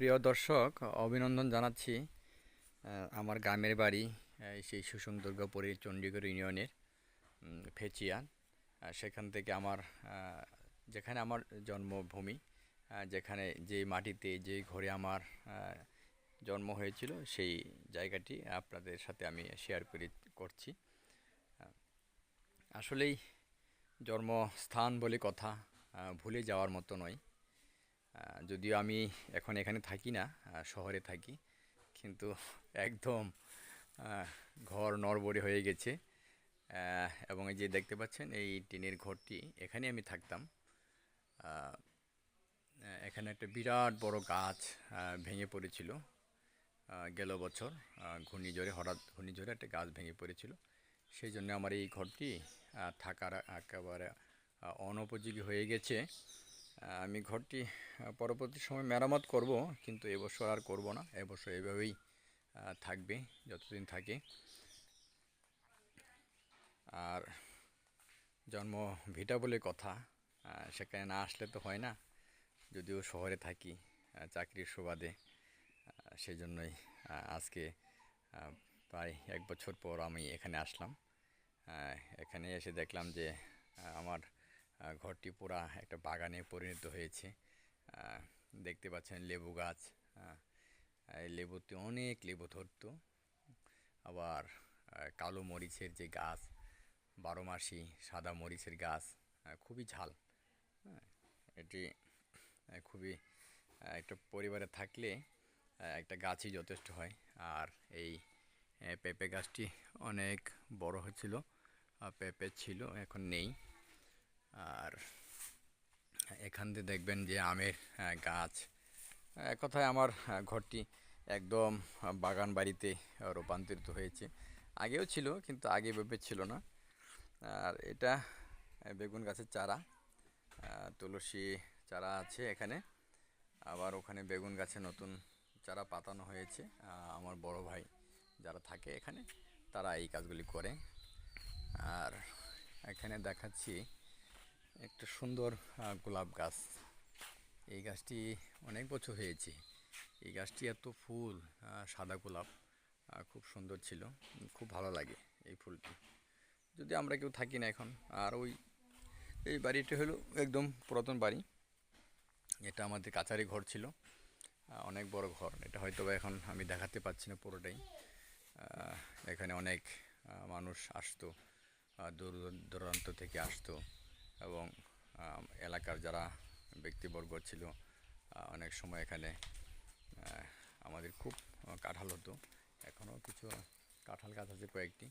প্রিয় দর্শক, অভিনন্দন জানাচ্ছি আমার গ্রামের বাড়ি সেই সুসং দুর্গাপুরের চণ্ডীগড় ইউনিয়নের ফেচিয়ান সেখান থেকে আমার যেখানে আমার জন্মভূমি যেখানে যে মাটিতে যে ঘরে আমার জন্ম হয়েছিল, সেই জায়গাটি আপনাদের সাথে আমি শেয়ার করি, করছি। আসলেই জন্মস্থান বলে কথা ভুলে যাওয়ার মতো নয়। যদিও আমি এখন এখানে থাকি না শহরে থাকি, কিন্তু একদম ঘর নড়বড়ে হয়ে গেছে এবং এই যে দেখতে পাচ্ছেন এই টিনের ঘরটি, এখানে আমি থাকতাম এখানে একটা বিরাট বড় গাছ ভেঙে পড়েছিল গেল বছর ঘূর্ণিঝড়ে, হঠাৎ ঘূর্ণিঝড়ে একটা গাছ ভেঙে পড়েছিল, সেই জন্য আমার এই ঘরটি থাকার একেবারে অনুপযোগী হয়ে গেছে আমি ঘরটি পরবর্তী সময় মেরামত করব, কিন্তু এবছর আর করব না। এবছর এভাবেই থাকবে, যতদিন থাকে। আর জন্ম ভিটা বলে কথা সেখানে না আসলে তো হয় না। যদিও শহরে থাকি চাকরির সুবাদে সেই জন্যই আজকে প্রায় এক বছর পর আমি এখানে আসলাম। এখানে এসে দেখলাম যে আমার ঘরটি পুরা একটা বাগানে পরিণত হয়েছে। দেখতে পাচ্ছেন লেবু গাছ। এই লেবুতে অনেক লেবু ধরতো। আবার কালো মরিচের যে গাছ বারো মাসি সাদা মরিচের গাছ খুবই ঝাল। হ্যাঁ, এটি খুবই একটা পরিবারে থাকলে একটা গাছই যথেষ্ট হয়। আর এই পেঁপে গাছটি অনেক বড় হয়েছিল পেঁপে ছিল এখন নেই। আর এখান দিয়ে দেখবেন যে আমের গাছ, এক কথায় আমার ঘরটি একদম বাগান বাড়িতে রূপান্তরিত হয়েছে। আগেও ছিল, কিন্তু আগে ভেবে ছিল না। আর এটা বেগুন গাছের চারা তুলসী চারা আছে এখানে। আবার ওখানে বেগুন গাছে নতুন চারা পাতানো হয়েছে। আমার বড় ভাই যারা থাকে এখানে, তারা এই কাজগুলি করে। আর এখানে দেখাচ্ছি একটা সুন্দর গোলাপ গাছ। এই গাছটি অনেক বছর হয়েছে। এই গাছটি এত ফুল সাদা গোলাপ খুব সুন্দর ছিল। খুব ভালো লাগে এই ফুলটি। যদি আমরা কেউ থাকি না এখন, আর ওই, এই বাড়িটি হলো একদম পুরাতন বাড়ি। এটা আমাদের কাছারি ঘর ছিল। অনেক বড় ঘর। এটা হয়তো এখন আমি দেখাতে পাচ্ছি না পুরোটাই। এখানে অনেক মানুষ আসতো দূর দূরান্ত থেকে আসতো। এবং এলাকার যারা ব্যক্তিবর্গ ছিল অনেক সময় এখানে আমাদের খুব কাঁঠাল হতো। এখনও কিছু কাঁঠাল গাছ আছে কয়েকটি।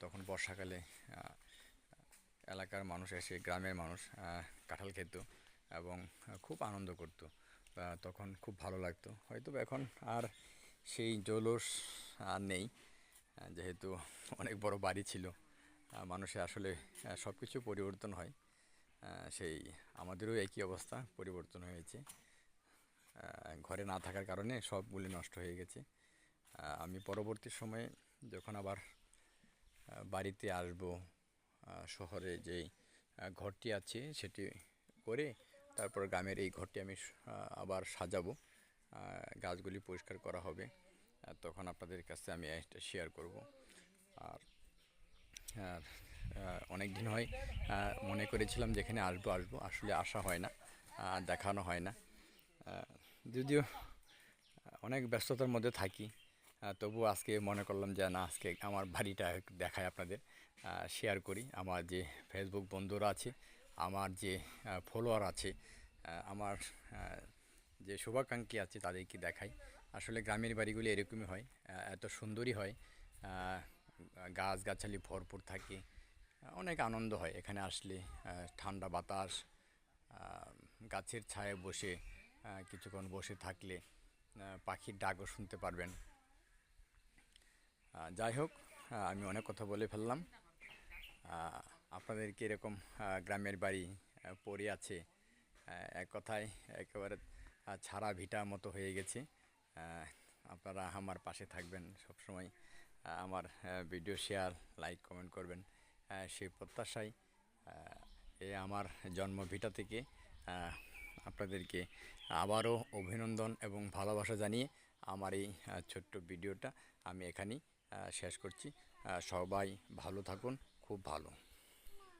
তখন বর্ষাকালে এলাকার মানুষ এসে, গ্রামের মানুষ কাঁঠাল খেত এবং খুব আনন্দ করত। তখন খুব ভালো লাগতো। হয়তো এখন আর সেই জৌলস আর নেই। যেহেতু অনেক বড় বাড়ি ছিল। আহ, মানুষের আসলে সব কিছু পরিবর্তন হয়। সেই আমাদেরও একই অবস্থা পরিবর্তন হয়েছে। ঘরে না থাকার কারণে সবগুলি নষ্ট হয়ে গেছে। আমি পরবর্তী সময়ে যখন আবার বাড়িতে আসব শহরে যেই ঘরটি আছে সেটি করে তারপর গ্রামের এই ঘরটি আমি আবার সাজাবো। গাছগুলি পরিষ্কার করা হবে। তখন আপনাদের কাছে আমি এটা শেয়ার করব। আর অনেক দিন হয় মনে করেছিলাম যেখানে আসব আসব আসলে আসা হয় না দেখানো হয় না। যদিও অনেক ব্যস্ততার মধ্যে থাকি তবুও আজকে মনে করলাম যে না, আজকে আমার বাড়িটা দেখায় আপনাদের শেয়ার করি। আমার যে ফেসবুক বন্ধুরা আছে, আমার যে ফলোয়ার আছে আমার যে শুভাকাঙ্ক্ষী আছে তাদেরকে দেখাই। আসলে গ্রামের বাড়িগুলি এরকমই হয় এত সুন্দরই হয় গাছগাছালি ভরপুর থাকে। অনেক আনন্দ হয় এখানে আসলে ঠান্ডা বাতাস গাছের ছায়ায় বসে কিছুক্ষণ বসে থাকলে পাখির ডাকও শুনতে পারবেন। যাই হোক আমি অনেক কথা বলে ফেললাম। আপনাদেরকে এরকম গ্রামের বাড়ি পড়ে আছে? এক কথায় একেবারে ছাড়া ভিটা মতো হয়ে গেছে। আপনারা আমার পাশে থাকবেন সবসময়। আমার ভিডিও শেয়ার লাইক কমেন্ট করবেন। সেই প্রত্যাশায় এ আমার জন্ম ভিটা থেকে আপনাদেরকে আবারও অভিনন্দন এবং ভালোবাসা জানিয়ে আমার এই ছোট্ট ভিডিওটা আমি এখানেই শেষ করছি। সবাই ভালো থাকুন, খুব ভালো।